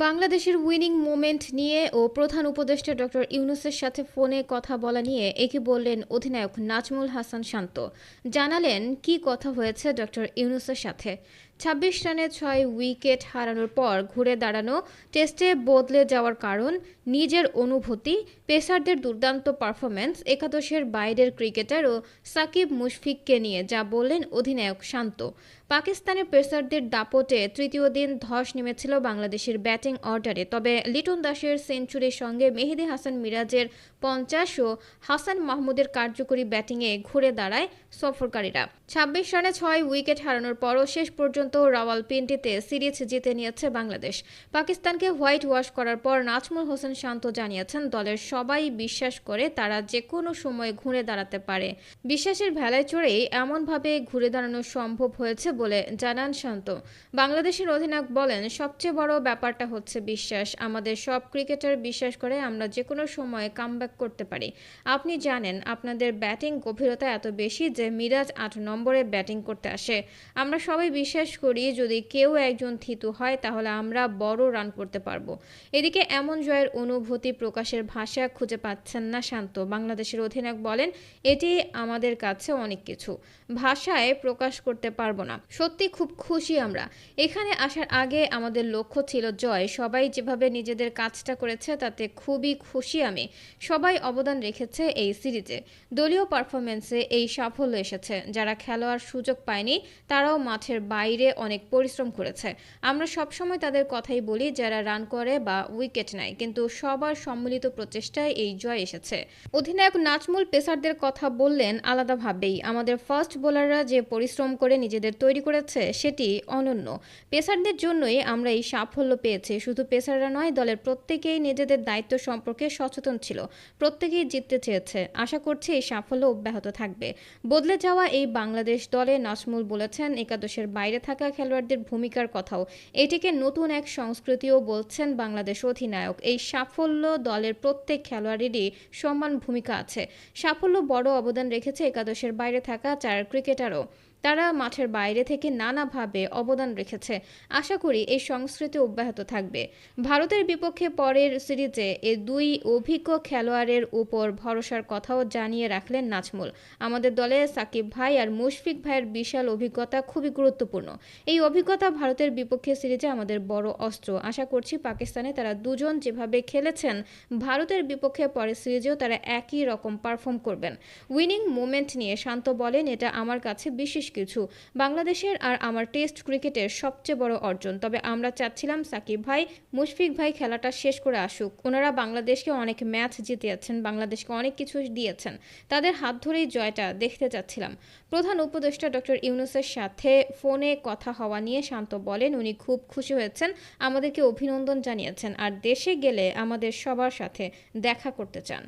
বাংলাদেশের winning moment নিয়ে ও প্রধান উপদেষ্টা ডক্টর ইউনুসের সাথে ফোনে কথা বলা নিয়ে একে বললেন অধিনায়ক নাজমুল হাসান শান্ত। জানালেন, কি কথা হয়েছে ডক্টর ইউনুসের সাথে? ছাব্বিশ রানে ছয় উইকেট হারানোর পর ঘুরে দাঁড়ানো টেস্টে বদলে যাওয়ার কারণ নিজের অনুভূতি, পেসারদের দুর্দান্ত পারফরম্যান্স, একাদশের বাইরের ক্রিকেটার ও সাকিব মুশফিককে নিয়ে, যা বললেন অধিনায়ক শান্ত। পাকিস্তানের পেসারদের দাপটে তৃতীয় দিন ধস নেমেছিল বাংলাদেশের ব্যাটিং অর্ডারে। তবে লিটন দাসের সেঞ্চুরির সঙ্গে মেহেদি হাসান মিরাজের পঞ্চাশ ও হাসান মাহমুদের কার্যকরী ব্যাটিংয়ে ঘুরে দাঁড়ায় সফরকারীরা। ছাব্বিশ রানে ছয় উইকেট হারানোর পরও শেষ পর্যন্ত রাওয়ালপিন্ডিতে সিরিজ জিতে নিয়েছে বাংলাদেশ। পাকিস্তানকে হোয়াইট ওয়াশ করার পর নাজমুল হোসেন শান্ত জানিয়েছেন, দলের সবাই বিশ্বাস করে তারা যে কোনো সময় ঘুরে দাঁড়াতে পারে। বিশ্বাসের ভেলায় চড়েই এমনভাবে ঘুরে দাঁড়ানো সম্ভব হয়েছে বলে জানান শান্ত। বাংলাদেশের অধিনায়ক বলেন, সবচেয়ে বড় ব্যাপারটা হচ্ছে বিশ্বাস। আমাদের সব ক্রিকেটার বিশ্বাস করে আমরা যে কোনো সময় কামব্যাক করতে পারি। আপনি জানেন, আপনাদের ব্যাটিং গভীরতা এত বেশি যে মিরাজ আট নম্বরে ব্যাটিং করতে আসে। আমরা সবাই বিশ্বাস করি, যদি কেউ একজন থিতু হয়, তাহলে আমরা বড় রান করতে পারব। এদিকে এমন জয়ের অনুভূতি প্রকাশের ভাষা খুঁজে পাচ্ছেন না শান্ত। বাংলাদেশের অধিনায়ক বলেন, এটি আমাদের কাছে অনেক কিছু। ভাষায় প্রকাশ করতে পারব না। সত্যি খুব খুশি আমরা। এখানে আসার আগে আমাদের লক্ষ্য ছিল জয়। সবাই যেভাবে নিজেদের কাজটা করেছে, তাতে খুবই খুশি আমি। সবাই অবদান রেখেছে এই সিরিজে। দলীয় পারফরমেন্সে এই সাফল্য এসেছে। যারা খেলোয়াড় সুযোগ পায়নি, তারাও মাঠের বাইরে অনেক পরিশ্রম করেছে। আমরা সবসময় তাদের কথাই বলি, যারা রান করে বা উইকেট নেয়, কিন্তু সবার সম্মিলিত প্রচেষ্টায় এই জয় এসেছে। অধিনায়ক নাজমুল পেসারদের কথা বললেন আলাদাভাবেই। আমাদের ফার্স্ট বোলাররা যে পরিশ্রম করে নিজেদের তৈরি করেছে, সেটি অনন্য। পেসারদের জন্যই আমরা এই সাফল্য পেয়েছি। শুধু পেসাররা নয়, দলের প্রত্যেকেই নিজেদের দায়িত্ব সম্পর্কে সচেতন ছিল। প্রত্যেকেই জিততে চেয়েছে। আশা করছি এই সাফল্য অব্যাহত থাকবে। বদলে যাওয়া এই বাংলাদেশ দলে নাজমুল বলেছেন, একাদশের বাইরে থাকা খেলোয়াড়দের ভূমিকার কথাও। এটিকে নতুন এক সংস্কৃতিও বলছেন বাংলাদেশ অধিনায়ক। এই সাফল্য দলের প্রত্যেক খেলোয়াড়েরই সমান ভূমিকা আছে। সাফল্য বড় অবদান রেখেছে একাদশের বাইরে থাকা চার ক্রিকেটারও। তারা মাঠের বাইরে থেকে নানাভাবে অবদান রেখেছে। আশা করি এই সংস্কৃতি অব্যাহত থাকবে। ভারতের বিপক্ষে পরের সিরিজে এ দুই অভিজ্ঞ খেলোয়াড়ের উপর ভরসার কথাও জানিয়ে রাখলেন নাজমুল। আমাদের দলে সাকিব ভাই আর মুশফিক ভাইয়ের বিশাল অভিজ্ঞতা খুবই গুরুত্বপূর্ণ। এই অভিজ্ঞতা ভারতের বিপক্ষে সিরিজে আমাদের বড় অস্ত্র। আশা করছি পাকিস্তানে তারা দুজন যেভাবে খেলেছেন, ভারতের বিপক্ষে পরের সিরিজেও তারা একই রকম পারফর্ম করবেন। উইনিং মোমেন্ট নিয়ে শান্ত বলেন, এটা আমার কাছে বিশেষ কিছু। বাংলাদেশের আর আমার টেস্ট ক্রিকেটের সবচেয়ে বড় অর্জন। তবে আমরা চাচ্ছিলাম সাকিব ভাই, মুশফিক ভাই খেলাটা শেষ করে আসুক। ওনারা বাংলাদেশকে অনেক ম্যাচ জিতিয়েছেন বাংলাদেশকে অনেক কিছু দিয়েছেন। তাদের হাত ধরেই জয়টা দেখতে চাচ্ছিলাম। প্রধান উপদেষ্টা ডক্টর ইউনুসের সাথে ফোনে কথা হওয়া নিয়ে শান্ত বলেন, উনি খুব খুশি হয়েছেন, আমাদেরকে অভিনন্দন জানিয়েছেন। আর দেশে গেলে আমাদের সবার সাথে দেখা করতে চান।